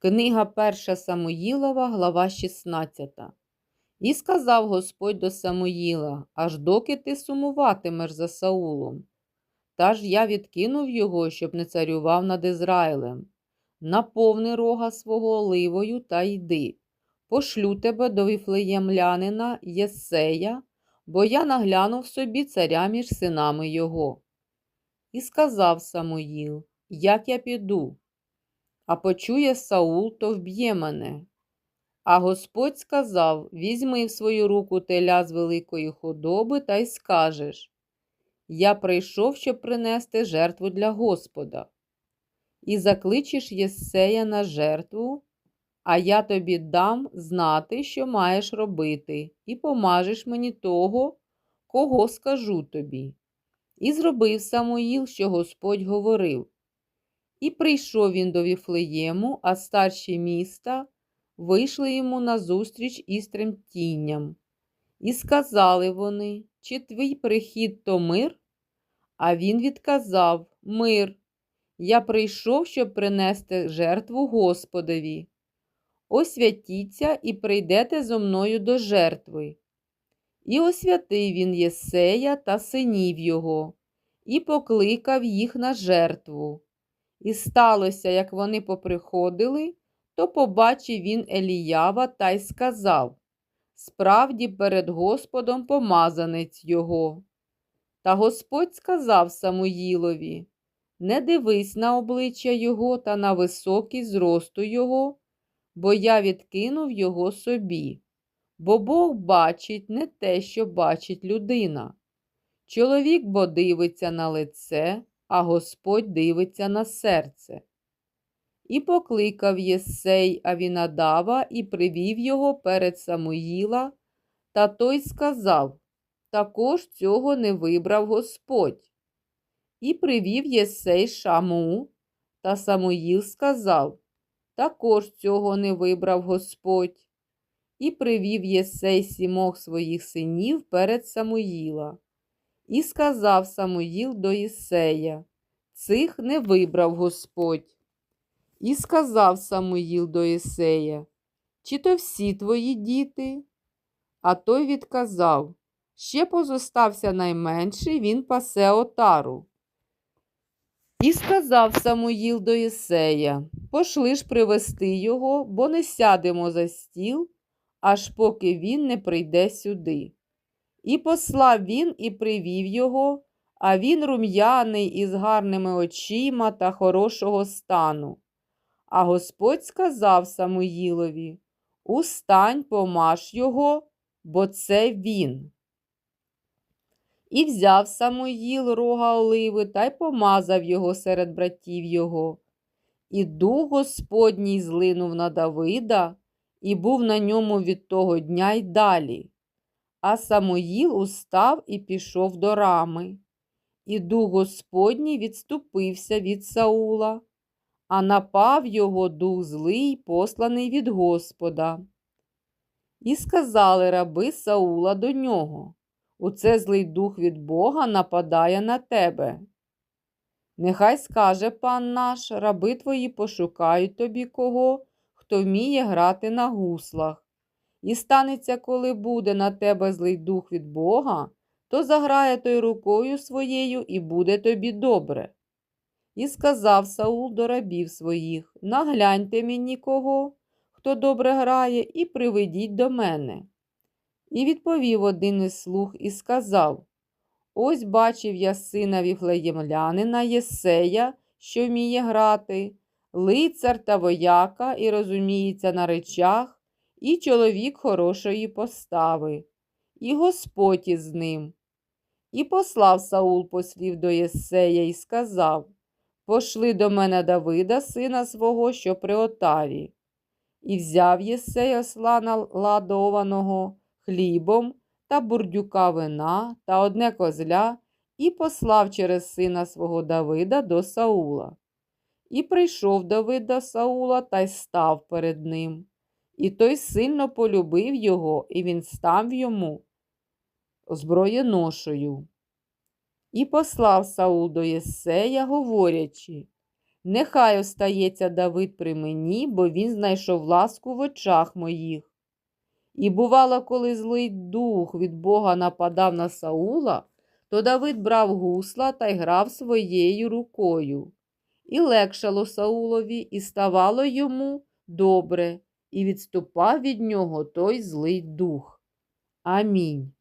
Книга Перша Самуїлова, глава 16. І сказав Господь до Самуїла, аж доки ти сумуватимеш за Саулом. Та ж я відкинув його, щоб не царював над Ізраїлем. Наповни рога свого оливою та йди. Пошлю тебе до віфлеємлянина Єсея, бо я наглянув собі царя між синами його. І сказав Самуїл, як я піду, а почує Саул, то вб'є мене. А Господь сказав: Візьми в свою руку теля з великої худоби та й скажеш: Я прийшов, щоб принести жертву для Господа. І закличеш Єсея на жертву, а я тобі дам знати, що маєш робити, і помажеш мені того, кого скажу тобі. І зробив Самуїл, що Господь говорив. І прийшов він до Віфлеєму, а старші міста вийшли йому назустріч із тремтінням. І сказали вони, чи твій прихід то мир? А він відказав Мир. Я прийшов, щоб принести жертву Господові. Освятіться і прийдете зо мною до жертви. І освятив він Єсея та синів його, і покликав їх на жертву. І сталося, як вони поприходили, то побачив він Еліява та й сказав Справді перед Господом помазанець його. Та Господь сказав Самуїлові Не дивись на обличчя його та на високий зросту його, бо я відкинув його собі. Бо Бог бачить не те, що бачить людина. Чоловік бо дивиться на лице, а Господь дивиться на серце. І покликав Єсей Авінадава і привів його перед Самуїла, та той сказав також цього не вибрав Господь. І привів Єсей Шаму, та Самуїл сказав також цього не вибрав Господь. І привів Єсей сімох своїх синів перед Самуїла. І сказав Самуїл до Єсея, цих не вибрав Господь. І сказав Самуїл до Єсея, чи то всі твої діти? А той відказав, ще позостався найменший, він пасе отару. І сказав Самуїл до Єсея, пошли ж привести його, бо не сядемо за стіл, аж поки він не прийде сюди. І послав він і привів його, а він рум'яний із гарними очима та хорошого стану. А Господь сказав Самуїлові Устань, помаш його, бо це він. І взяв Самуїл рога оливи та й помазав його серед братів його. І дух Господній злинув на Давида, і був на ньому від того дня й далі. А Самуїл устав і пішов до рами. І дух Господній відступився від Саула, а напав його дух злий, посланий від Господа. І сказали раби Саула до нього Оце злий дух від Бога нападає на тебе. Нехай скаже пан наш, раби твої пошукають тобі кого, хто вміє грати на гуслах. І станеться, коли буде на тебе злий дух від Бога, то заграє той рукою своєю і буде тобі добре. І сказав Саул до рабів своїх Нагляньте мені кого, хто добре грає, і приведіть до мене. І відповів один із слуг і сказав Ось бачив я сина віфлеємлянина Єсея, що вміє грати, лицар та вояка і розуміється на речах, і чоловік хорошої постави, і Господь із ним. І послав Саул послів до Єсея і сказав Пошли до мене Давида, сина свого, що при отарі. І взяв Єсей осла наладованого хлібом та бурдюка вина та одне козля і послав через сина свого Давида до Саула. І прийшов Давид до Саула та й став перед ним. І той сильно полюбив його, і він став йому зброєношою. І послав Саул до Єсея, говорячи Нехай остається Давид при мені, бо він знайшов ласку в очах моїх. І бувало, коли злий дух від Бога нападав на Саула, то Давид брав гусла та й грав своєю рукою. І легшало Саулові, і ставало йому добре, і відступав від нього той злий дух. Амінь.